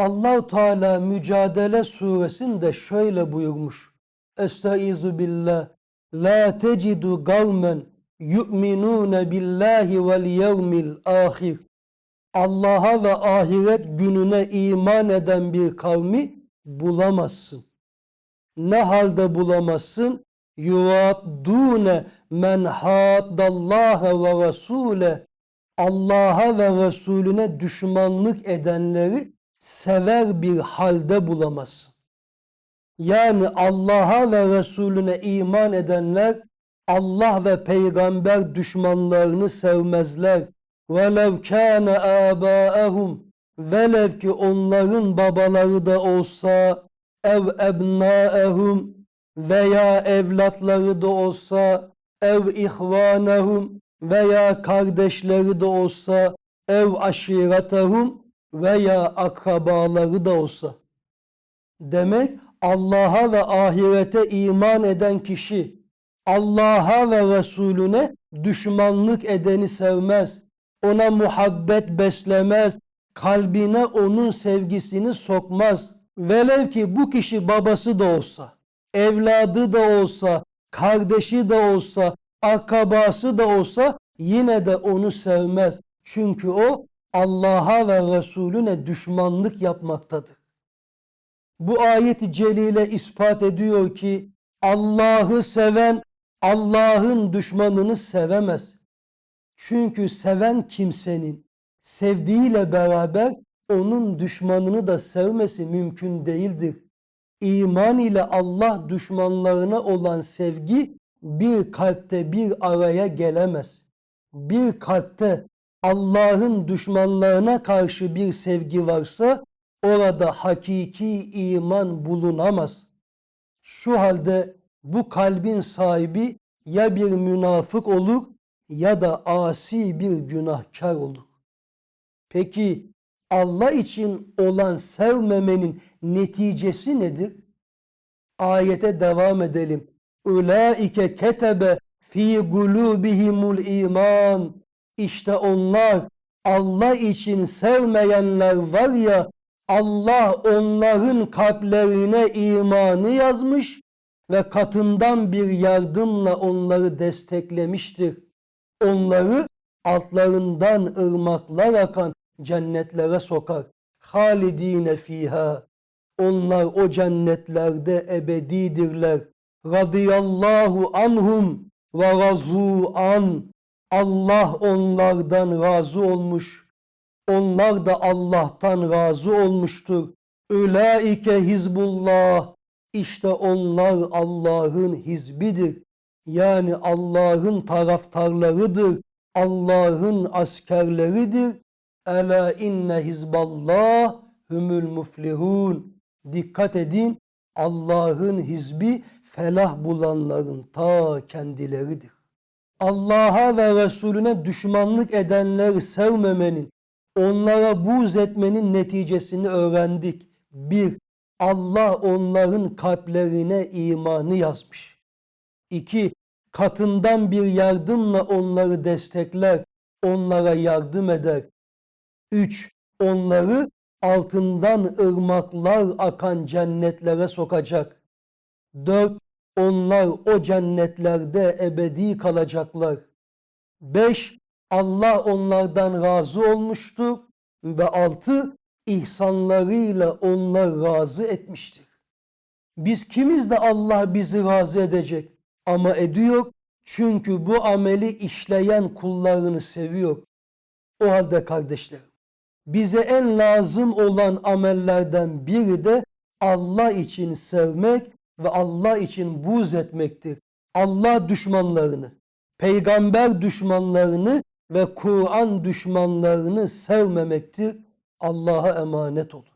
Allahu Teala Mücadele suresinde şöyle buyurmuş. Estaizu billah. La tecidu kavmen yu'minune billahi vel yevmil ahir. Allah'a ve ahiret gününe iman eden bir kavmi bulamazsın. Ne halde bulamazsın? Yuaddune men haddallaha ve rasule Allah'a ve Resulüne düşmanlık edenleri sever bir halde bulamazsın. Yani Allah'a ve Resulüne iman edenler Allah ve peygamber düşmanlarını sevmezler. وَلَوْ كَانَ آبَاءَهُمْ Velev ki onların babaları da olsa ev ebnaehum veya evlatları da olsa ev ihvanehum veya kardeşleri de olsa ev aşiretehum veya akrabaları da olsa. Demek Allah'a ve ahirete iman eden kişi Allah'a ve Resulüne düşmanlık edeni sevmez. Ona muhabbet beslemez. Kalbine onun sevgisini sokmaz. Velev ki bu kişi babası da olsa, evladı da olsa, kardeşi de olsa, akrabası da olsa yine de onu sevmez. Çünkü o Allah'a ve Resulüne düşmanlık yapmaktadır. Bu ayet-i celile ispat ediyor ki Allah'ı seven Allah'ın düşmanını sevemez. Çünkü seven kimsenin sevdiğiyle beraber onun düşmanını da sevmesi mümkün değildir. İman ile Allah düşmanlarına olan sevgi bir kalpte bir araya gelemez. Bir kalpte Allah'ın düşmanlarına karşı bir sevgi varsa orada hakiki iman bulunamaz. Şu halde bu kalbin sahibi ya bir münafık olur ya da asi bir günahkar olur. Peki Allah için olan sevmemenin neticesi nedir? Ayete devam edelim. Ulaike ketebe fi gulubihimul iman. İşte onlar Allah için sevmeyenler var ya Allah onların kalplerine imanı yazmış ve katından bir yardımla onları desteklemiştir. Onları altlarından ırmaklar akan cennetlere sokar. Halidine fiha. Onlar o cennetlerde ebedidirler. Radiyallahu anhum ve razu an. Allah onlardan razı olmuş. Onlar da Allah'tan razı olmuştur. Ülaike hizbullah. İşte onlar Allah'ın hizbidir. Yani Allah'ın taraftarlarıdır. Allah'ın askerleridir. Ela inne hizballah humul muflihun. Dikkat edin Allah'ın hizbi felah bulanların ta kendileridir. Allah'a ve Resulüne düşmanlık edenleri sevmemenin, onlara buğz etmenin neticesini öğrendik. Bir, Allah onların kalplerine imanı yazmış. İki, katından bir yardımla onları destekler, onlara yardım eder. Üç, onları altından ırmaklar akan cennetlere sokacak. Dört, onlar o cennetlerde ebedi kalacaklar. Beş, Allah onlardan razı olmuştur. Ve altı, ihsanlarıyla onlar razı etmiştir. Biz kimiz de Allah bizi razı edecek ama ediyor çünkü bu ameli işleyen kullarını seviyor. O halde kardeşlerim bize en lazım olan amellerden biri de Allah için sevmek ve Allah için buz etmektir. Allah düşmanlarını, peygamber düşmanlarını ve Kur'an düşmanlarını sevmemektir. Allah'a emanet olun.